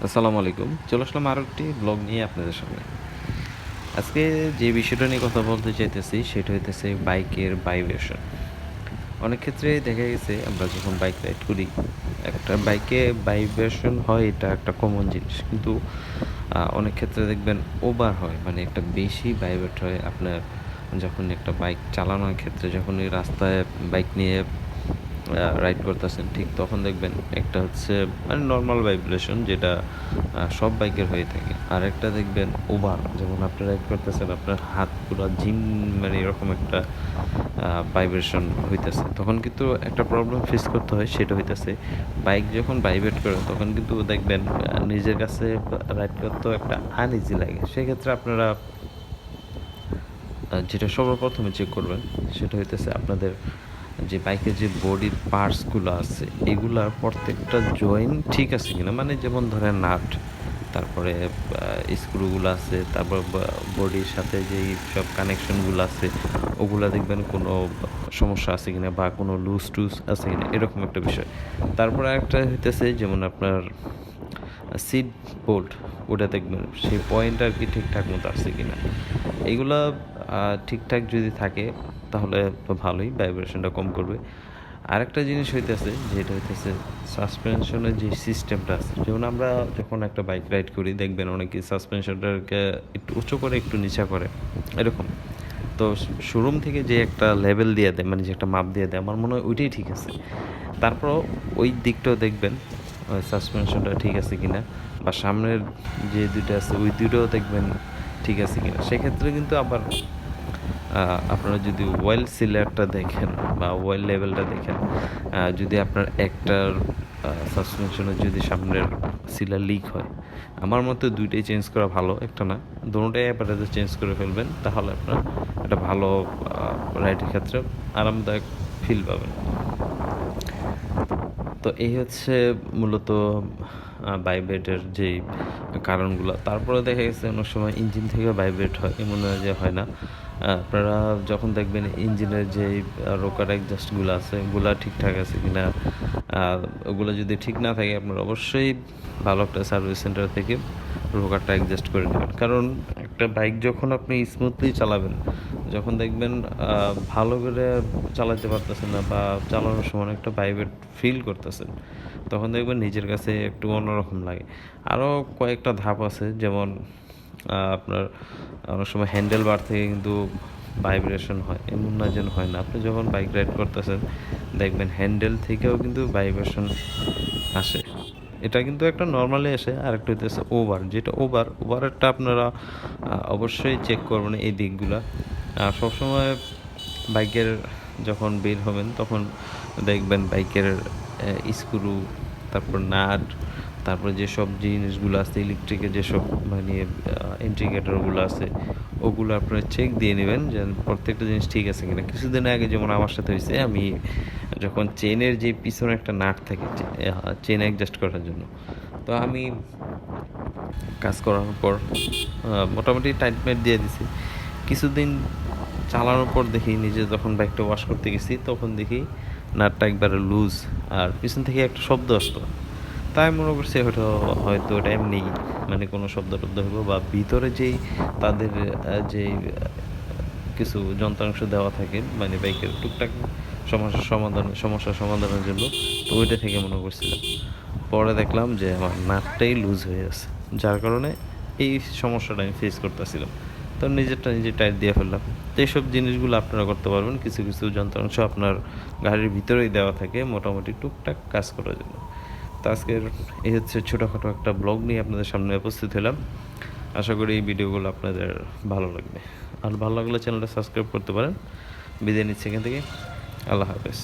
আসসালামু আলাইকুম। চলে আসলাম আরও একটি ব্লগ নিয়ে আপনাদের সামনে। আজকে যে বিষয়টা নিয়ে কথা বলতে চাইতেছি, সেটা হইতেছে বাইকের ভাইব্রেশন। অনেক ক্ষেত্রে দেখা গেছে, আমরা যখন বাইক রাইড করি, একটা বাইকে ভাইব্রেশন হয়, এটা একটা কমন জিনিস। কিন্তু অনেক ক্ষেত্রে দেখবেন ওভার হয় মানে একটা বেশি ভাইব্রেট হয় আপনার যখন একটা বাইক চালানোর ক্ষেত্রে যখন এই রাস্তায় বাইক নিয়ে রাইড করতেছেন, ঠিক তখন দেখবেন একটা হচ্ছে মানে নর্মাল ভাইব্রেশন যেটা সব বাইকের হয়ে থাকে। আর একটা দেখবেন ওভার যখন আপনি রাইড করতেছেন, আপনার হাত পুরো জিম মানে এরকম একটা ভাইব্রেশন হইতেছে। তখন কিন্তু একটা প্রবলেম ফেস করতে হয়, সেটা হইতেছে বাইক যখন ভাইব্রেট করে, তখন কিন্তু দেখবেন নিজের কাছে রাইড করতেও একটা আনইজি লাগে। সেক্ষেত্রে আপনারা যেটা সর্বপ্রথমে চেক করবেন, সেটা হইতেছে আপনাদের যে বাইকের যে বডির পার্টসগুলো আছে, এগুলার প্রত্যেকটা জয়েন্ট ঠিক আছে কিনা? মানে যেমন ধরেন নাট, তারপরে স্ক্রুগুলো আছে, তারপর বডির সাথে যেই সব কানেকশনগুলো আছে, ওগুলা দেখবেন কোনো সমস্যা আছে কিনা বা কোনো লুজ টুজ আছে কিনা? এরকম একটা বিষয়। তারপরে একটা হইতেছে যেমন আপনার সিট বোল্ট ওটা দেখবেন সেই পয়েন্ট আর কি ঠিকঠাক মতো আসছে কিনা। এইগুলা ঠিকঠাক যদি থাকে তাহলে ভালোই ভাইব্রেশনটা কম করবে। আরেকটা জিনিস হইতেছে, যেটা হইতেছে সাসপেনশনের যে সিস্টেমটা আছে, যেমন আমরা যখন একটা বাইক রাইড করি, দেখবেন অনেকে সাসপেনশনটাকে একটু উঁচু করে, একটু নিচা করে, এরকম। তো শোরুম থেকে যে একটা লেভেল দিয়ে দেয় মানে যে একটা মাপ দিয়ে দেয়, আমার মনে হয় ওইটাই ঠিক আছে। তারপরও ওই দিকটাও দেখবেন সাসপেনশনটা ঠিক আছে কিনা, বা সামনের যে দুইটা আছে, ওই দুটোও দেখবেন ঠিক আছে কিনা। সেক্ষেত্রে কিন্তু আবার আপনারা যদি ওয়েল সিলারটা দেখেন বা ওয়েল লেভেলটা দেখেন যদি আপনার একটার সাসপেনশনের যদি সামনের সিলার লিক হয়, আমার মতে দুইটাই চেঞ্জ করা ভালো, একটা না। দুটোটাই অ্যাপারেজে চেঞ্জ করে ফেলবেন, তাহলে আপনার একটা ভালো রাইডের ক্ষেত্রে আরামদায়ক ফিল পাবেন। তো এই হচ্ছে মূলত ভাইব্রেটের যেই কারণগুলো। তারপরে দেখা গেছে অনেক সময় ইঞ্জিন থেকে ভাইব্রেট হয়, এমন যে হয় না। আপনারা যখন দেখবেন ইঞ্জিনের যেই রোকার অ্যাডজাস্টগুলো আছে ওগুলা ঠিকঠাক আছে কিনা আহ, ওগুলো যদি ঠিক না থাকে আপনারা অবশ্যই ভালো একটা সার্ভিস সেন্টার থেকে রোকারটা অ্যাডজাস্ট করে নেবেন। কারণ একটা বাইক যখন আপনি স্মুথলি চালাবেন যখন দেখবেন ভালো করে চালাতে পারতেছেন না বা চালানোর সময় একটা ভাইব্রেট ফিল করতেছেন তখন দেখবেন নিজের কাছে একটু অন্যরকম লাগে। আরও কয়েকটা ধাপ আছে যেমন আপনার অনেক সময় হ্যান্ডেল বার থেকে কিন্তু ভাইব্রেশন হয়, এমন না যেন হয় না। আপনি যখন বাইক রাইড করতেছেন, দেখবেন হ্যান্ডেল থেকেও কিন্তু ভাইব্রেশন আসে। এটা কিন্তু একটা নর্মালি আসে আর একটা হইতেছে ওভার যেটা ওভার ওভারেরটা আপনারা অবশ্যই চেক করবেন এই দিকগুলো। আর সবসময় বাইকের যখন বের হবেন, তখন দেখবেন বাইকের স্ক্রু তারপর নাট তারপর যেসব জিনিসগুলো আছে ইলেকট্রিকের যেসব মানে ইন্ডিকেটরগুলো আছে, ওগুলো আপনারা চেক দিয়ে নেবেন যে প্রত্যেকটা জিনিস ঠিক আছে কিনা। কিছুদিন আগে যেমন আমার সাথে হয়েছে, আমি যখন চেনের যে পিছনে একটা নাট থাকে চেন অ্যাডজাস্ট করার জন্য, তো আমি কাজ করার পর মোটামুটি টাইটমেট দিয়ে দিছি। কিছুদিন চালানোর পর দেখি নিজে যখন বাইকটা ওয়াশ করতে গেছি, তখন দেখি নাটটা একবারে লুজ আর পিছন থেকে একটা শব্দ আসতো তাই মনে করছি ওটা হয়তো ওটা এমনি মানে কোনো শব্দ টব্দ হইব বা ভিতরে যেই তাদের যেই কিছু যন্ত্রাংশ দেওয়া থাকে মানে বাইকের টুকটাক সমস্যার সমাধান সমস্যার সমাধানের জন্য, তো ওইটা থেকে মনে করছিলাম। পরে দেখলাম যে আমার নাটটাই লুজ হয়ে আছে, যার কারণে এই সমস্যাটা আমি ফেস করতেছিলাম। তো নিজেরটা নিজে টাইট দিয়ে ফেললাম। তো এইসব জিনিসগুলো আপনারা করতে পারবেন। কিছু কিছু যন্ত্রাংশ আপনার গাড়ির ভিতরেই দেওয়া থাকে, মোটামুটি টুকটাক কাজ করার জন্য। তো আজকের এই হচ্ছে ছোটোখাটো একটা ব্লগ নিয়ে আপনাদের সামনে উপস্থিত হলাম। আশা করি এই ভিডিওগুলো আপনাদের ভালো লাগবে। আর ভালো লাগলে চ্যানেলটা সাবস্ক্রাইব করতে পারেন। বিদায় নিচ্ছি এখান থেকে। আল্লাহ হাফেজ।